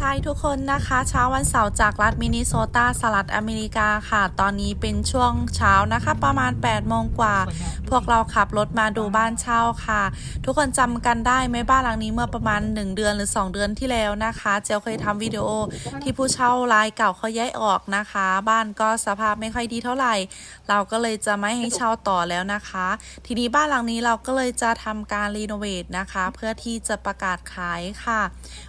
ทายทุกคนนะคะ เช้าวันเสาร์จากรัฐมินนิโซตาสหรัฐอเมริกาค่ะ ตอนนี้เป็นช่วงเช้านะคะ ประมาณ 8 โมงกว่า พวกเราขับรถมาดูบ้านเช่าค่ะ ทุกคนจำกันได้ไหมบ้านหลังนี้เมื่อประมาณ 1 เดือนหรือ 2 เดือนที่แล้วนะคะ เจลเคยทำวิดีโอที่ผู้เช่ารายเก่าเขาย้ายออกนะคะ บ้านก็สภาพไม่ค่อยดีเท่าไหร่ เราก็เลยจะไม่ให้เช่าต่อแล้วนะคะ ทีนี้บ้านหลังนี้เราก็เลยจะทำการรีโนเวทนะคะ เพื่อที่จะประกาศขายค่ะ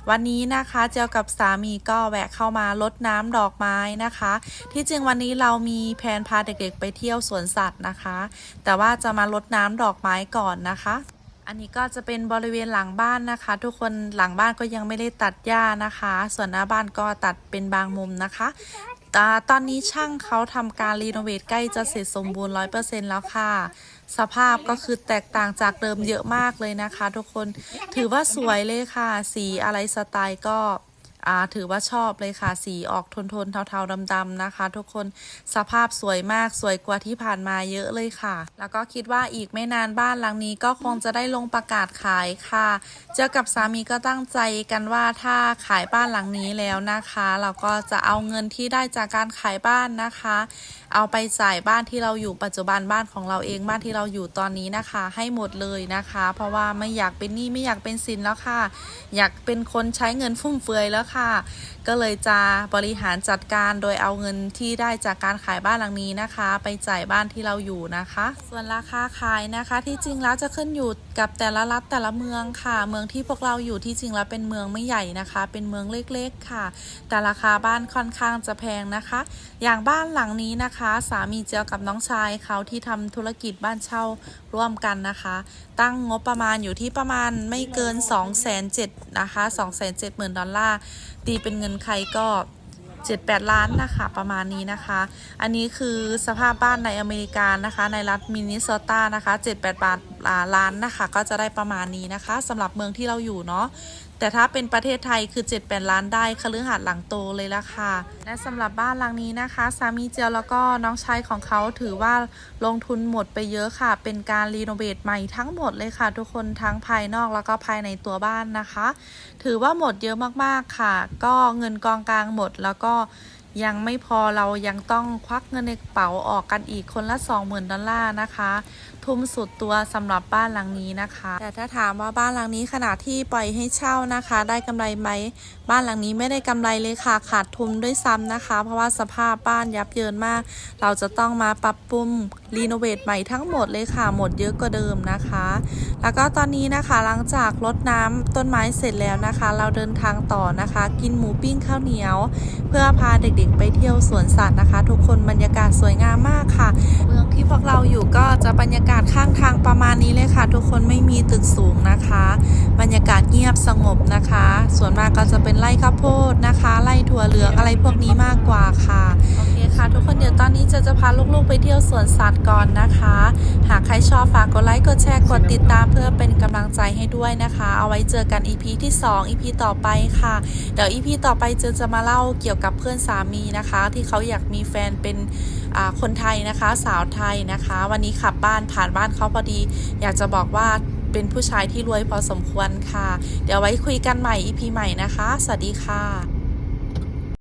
วันนี้นะคะเจลกับสามีก็แวะเข้ามาลดน้ำดอกไม้นะคะ ที่จริงวันนี้เรามีแผนพาเด็กๆ ไปเที่ยวสวนสัตว์นะคะ แต่ว่าจะมาลดน้ำดอกไม้ก่อนนะคะ อันนี้ก็จะเป็นบริเวณหลังบ้านนะคะ ทุกคนหลังบ้านก็ยังไม่ได้ตัดหญ้านะคะ ส่วนหน้าบ้านก็ตัดเป็นบางมุมนะคะอ่ตอนนี้ช่างเขาทำการรีโนเวทใกล้จะเสร็จสมบูรณ์ 100%แล้วค่ะ สภาพก็คือแตกต่างจากเดิมเยอะมากเลยนะคะ ทุกคนถือว่าสวยเลยค่ะ สีอะไรสไตล์ก็ ถือว่าชอบเลยค่ะ สีออกโทนๆเทาๆดำๆนะคะ ทุกคนสภาพสวยมากสวยกว่าที่ผ่านมาเยอะเลยค่ะ แล้วก็คิดว่าอีกไม่นานบ้านหลังนี้ก็คงจะได้ลงประกาศขายค่ะ เจอกับสามีก็ตั้งใจกันว่าถ้าขายบ้านหลังนี้แล้วนะคะ เราก็จะเอาเงินที่ได้จากการขายบ้านนะคะ เอาไปจ่ายบ้านที่เราอยู่ปัจจุบันบ้านของเราเองบ้านที่เราอยู่ตอนนี้นะคะ ให้หมดเลยนะคะ เพราะว่าไม่อยากเป็นหนี้ไม่อยากเป็นสินแล้วค่ะ อยากเป็นคนใช้เงินฟุ่มเฟือยแล้วค่ะ ก็เลยจะบริหารจัดการโดยเอาเงินที่ได้จากการขายบ้านหลังนี้นะคะ ไปจ่ายบ้านที่เราอยู่นะคะ ส่วนราคาขายนะคะ ที่จริงแล้วจะขึ้นอยู่กับแต่ละรัฐแต่ละเมืองค่ะ เมืองที่พวกเราอยู่ที่จริงแล้วเป็นเมืองไม่ใหญ่นะคะ เป็นเมืองเล็กๆค่ะ แต่ราคาบ้านค่อนข้างจะแพงนะคะ อย่างบ้านหลังนี้นะคะ สามีเจียวกับน้องชายเขาที่ทำธุรกิจบ้านเช่าร่วมกันนะคะ ตั้งงบประมาณอยู่ที่ประมาณไม่เกิน 2 7 0 0 0นะคะ 2 7 0 0 0 0 ดอลลาร์ตีเป็นเงินใครก็7-8ล้านนะคะประมาณนี้นะคะ อันนี้คือสภาพบ้านในอเมริกานะคะ ในรัฐมินนิโซตานะคะ7-8บาท ล้านนะคะ ก็จะได้ประมาณนี้นะคะสำหรับเมืองที่เราอยู่เนาะแต่ถ้าเป็นประเทศไทยคือ7-8ล้านได้คฤหาสน์หลังโตเลยละค่ะ และสำหรับบ้านหลังนี้นะคะ สามีเจียวแล้วก็น้องชายของเขาถือว่าลงทุนหมดไปเยอะค่ะ เป็นการรีโนเวทใหม่ทั้งหมดเลยค่ะ ทุกคนทั้งภายนอกแล้วก็ภายในตัวบ้านนะคะ ถือว่าหมดเยอะมากๆค่ะ ก็เงินกองกลางหมดแล้วก็ยังไม่พอเรายังต้องควักเงินในกระเป๋าออกกันอีกคนละ 20,000 ดอลลาร์นะคะทุ่มสุดตัวสำหรับบ้านหลังนี้นะคะ แต่ถ้าถามว่าบ้านหลังนี้ขนาดที่ปล่อยให้เช่านะคะ ได้กำไรไหมบ้านหลังนี้ไม่ได้กำไรเลยค่ะขาดทุนด้วยซ้ำนะคะ เพราะว่าสภาพบ้านยับเยินมาก เราจะต้องมาปรับปรุงรีโนเวทใหม่ทั้งหมดเลยค่ะหมดเยอะกว่าเดิมนะคะ แล้วก็ตอนนี้นะคะหลังจากรดน้ำต้นไม้เสร็จแล้วนะคะ เราเดินทางต่อนะคะ กินหมูปิ้งข้าวเหนียว เพื่อพาเด็กๆ ไปเที่ยวสวนสัตว์นะคะ ทุกคนบรรยากาศสวยงามมากค่ะเมือง พวกเราอยู่ก็จะบรรยากาศข้างทางประมาณนี้เลยค่ะ ทุกคนไม่มีตึกสูงนะคะ บรรยากาศเงียบสงบนะคะ ส่วนมากก็จะเป็นไร่ข้าวโพดนะคะไร่ถั่วเหลืองอะไรพวกนี้มากกว่าค่ะโอเคค่ะ ทุกคนเดี๋ยวตอนนี้จะจะพาลูกๆไปเที่ยวสวนสัตว์ก่อนนะคะ หากใครชอบฝากกดไลค์กดแชร์กดติดตามเพื่อเป็นกำลัง ด้วยนะคะ เอาไว้เจอกัน EP ที่ 2 EP ต่อไปค่ะ เดี๋ยว EP ต่อไปเจอจะมาเล่าเกี่ยวกับเพื่อนสามีนะคะ ที่เขาอยากมีแฟนเป็นคนไทยนะคะ สาวไทยนะคะ วันนี้ขับบ้านผ่านบ้านเขาพอดี อยากจะบอกว่าเป็นผู้ชายที่รวยพอสมควรค่ะ เดี๋ยวไว้คุยกันใหม่ EP ใหม่นะคะ สวัสดีค่ะ